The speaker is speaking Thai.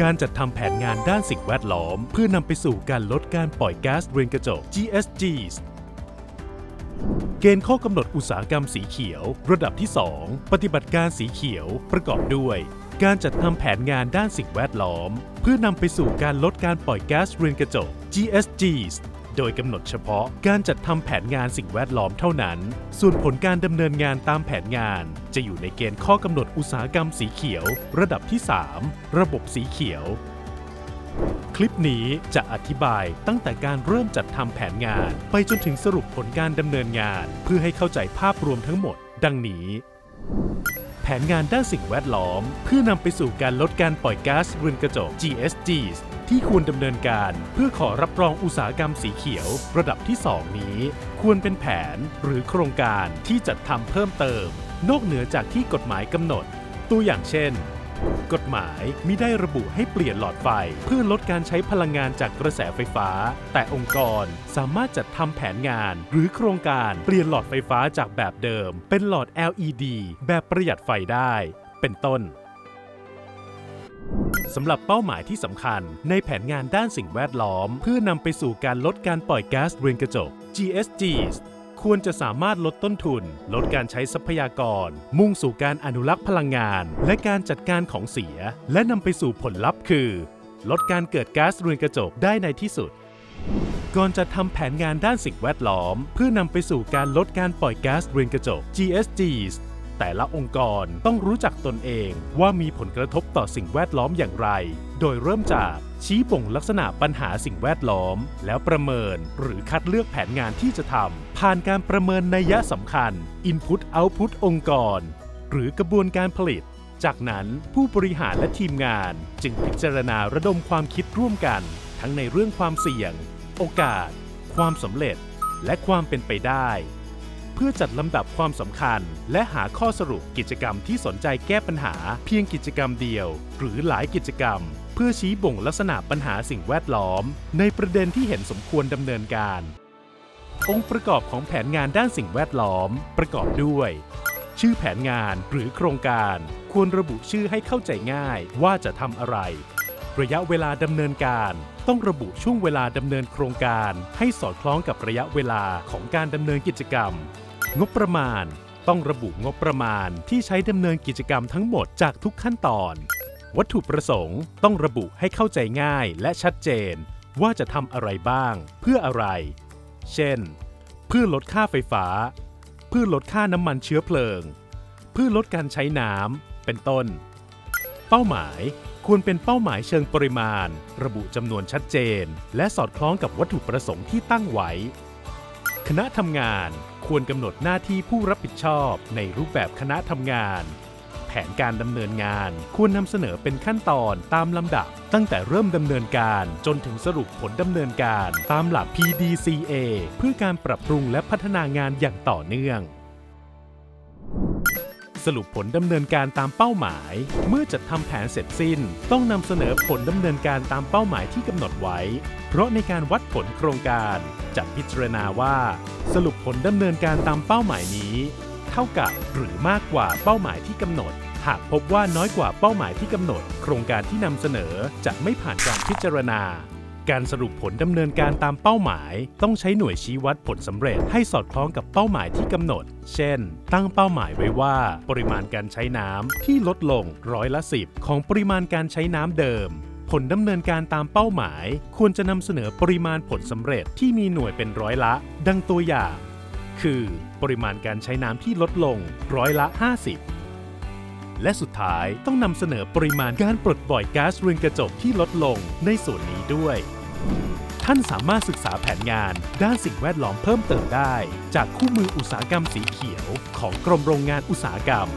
การจัดทำแผนงานด้านสิ่งแวดล้อม เพื่อนำไปสู่การลดการปล่อยก๊าซเรือนกระจก GSGs เกณฑ์ข้อกำหนดอุตสาหกรรมสีเขียว ระดับที่ 2 ปฏิบัติการสีเขียวประกอบด้วย การจัดทำแผนงานด้านสิ่งแวดล้อม เพื่อนำไปสู่การลดการปล่อยก๊าซเรือนกระจก GSGs โดยกำหนดเฉพาะการจัดทำแผนงานสิ่งแวดล้อมเท่านั้น ส่วนผลการดำเนินงานตามแผนงาน จะอยู่ในเกณฑ์ข้อกำหนดอุตสาหกรรมสีเขียว ระดับที่ 3 ระบบสีเขียว คลิปนี้จะอธิบายตั้งแต่การเริ่มจัดทำแผนงาน ไปจนถึงสรุปผลการดำเนินงาน เพื่อให้เข้าใจภาพรวมทั้งหมด ดังนี้ แผนงานด้านสิ่งแวดล้อม เพื่อนำไปสู่การลดการปล่อยก๊าซเรือนกระจก GSGs ที่ควรดำเนินการเพื่อขอรับรองอุตสาหกรรมสีเขียว ระดับที่ 2 นี้ ควรเป็นแผนหรือโครงการที่จัดทำเพิ่มเติม นอกเหนือจากที่กฎหมายกำหนด ตัวอย่างเช่น กฎหมายมิได้ระบุให้เปลี่ยนหลอดไฟ เพื่อลดการใช้พลังงานจากกระแสไฟฟ้า แต่องค์กรสามารถจัดทำแผนงาน หรือโครงการเปลี่ยนหลอดไฟฟ้าจากแบบเดิม เป็นหลอด LED แบบประหยัดไฟได้ เป็นต้นสำหรับเป้าหมายที่สำคัญ ในแผนงานด้านสิ่งแวดล้อม เพื่อนำไปสู่การลดการปล่อยก๊าซเรือนกระจก GSGs ควรจะสามารถลดต้นทุน ลดการใช้ทรัพยากร มุ่งสู่การอนุรักษ์พลังงาน และการจัดการของเสีย และนำไปสู่ผลลัพธ์คือ ลดการเกิดก๊าซเรือนกระจกได้ในที่สุด ก่อนจะทำแผนงานด้านสิ่งแวดล้อม เพื่อนำไปสู่การลดการปล่อยก๊าซเรือนกระจก GSGs แต่ละองค์กรต้องรู้จักตนเองว่ามีผลกระทบต่อสิ่งแวดล้อมอย่างไร โดยเริ่มจากชี้บ่งลักษณะปัญหาสิ่งแวดล้อม แล้วประเมินหรือคัดเลือกแผนงานที่จะทำผ่านการประเมินนัยยะสำคัญ Input Output องค์กร หรือกระบวนการผลิตจากนั้นผู้บริหารและทีมงานจึงพิจารณาระดมความคิดร่วมกัน ทั้งในเรื่องความเสี่ยง โอกาส ความสำเร็จ และความเป็นไปได้ เพื่อจัดลำดับความสำคัญ และหาข้อสรุปกิจกรรมที่สนใจแก้ปัญหา เพียงกิจกรรมเดียว หรือหลายกิจกรรม เพื่อชี้บ่งลักษณะปัญหาสิ่งแวดล้อม ในประเด็นที่เห็นสมควรดำเนินการ องค์ประกอบของแผนงานด้านสิ่งแวดล้อม ประกอบด้วย ชื่อแผนงานหรือโครงการ ควรระบุชื่อให้เข้าใจง่ายว่าจะทำอะไร ระยะเวลาดำเนินการ ต้องระบุช่วงเวลาดำเนินโครงการ ให้สอดคล้องกับระยะเวลาของการดำเนินกิจกรรม งบประมาณ ต้องระบุงบประมาณที่ใช้ดำเนินกิจกรรมทั้งหมดจากทุกขั้นตอน วัตถุประสงค์ ต้องระบุให้เข้าใจง่ายและชัดเจน ว่าจะทำอะไรบ้าง เพื่ออะไร เช่น เพื่อลดค่าไฟฟ้า เพื่อลดค่าน้ำมันเชื้อเพลิง เพื่อลดการใช้น้ำเป็นต้น เป้าหมาย ควรเป็นเป้าหมายเชิงปริมาณ ระบุจำนวนชัดเจน และสอดคล้องกับวัตถุประสงค์ที่ตั้งไว้ คณะทำงานควรกำหนดหน้าที่ผู้รับผิดชอบในรูปแบบคณะทำงาน แผนการดำเนินงานควรนำเสนอเป็นขั้นตอนตามลำดับ ตั้งแต่เริ่มดำเนินการจนถึงสรุปผลดำเนินการตามหลัก PDCA เพื่อการปรับปรุงและพัฒนางานอย่างต่อเนื่อง สรุปผลดำเนินการตามเป้าหมาย เมื่อจัดทำแผนเสร็จสิ้น ต้องนำเสนอผลดำเนินการตามเป้าหมายที่กำหนดไว้ เพราะในการวัดผลโครงการจะพิจารณาว่า สรุปผลดำเนินการตามเป้าหมายนี้ เท่ากับหรือมากกว่าเป้าหมายที่กำหนด หากพบว่าน้อยกว่าเป้าหมายที่กำหนด โครงการที่นำเสนอจะไม่ผ่านการพิจารณา การสรุปผลดำเนินการตามเป้าหมาย ต้องใช้หน่วยชี้วัดผลสำเร็จให้สอดคล้องกับเป้าหมายที่กำหนด เช่น ตั้งเป้าหมายไว้ว่า ปริมาณการใช้น้ำที่ลดลงร้อยละ10ของปริมาณการใช้น้ำเดิมผลดำเนินการตามเป้าหมาย ควรจะนำเสนอปริมาณผลสำเร็จที่มีหน่วยเป็นร้อยละ ดังตัวอย่าง คือ ปริมาณการใช้น้ำที่ลดลงร้อยละ 50 และสุดท้ายต้องนำเสนอปริมาณการปลดปล่อยก๊าซเรือนกระจกที่ลดลงในส่วนนี้ด้วย ท่านสามารถศึกษาแผนงานด้านสิ่งแวดล้อมเพิ่มเติมได้ จากคู่มืออุตสาหกรรมสีเขียวของกรมโรงงานอุตสาหกรรม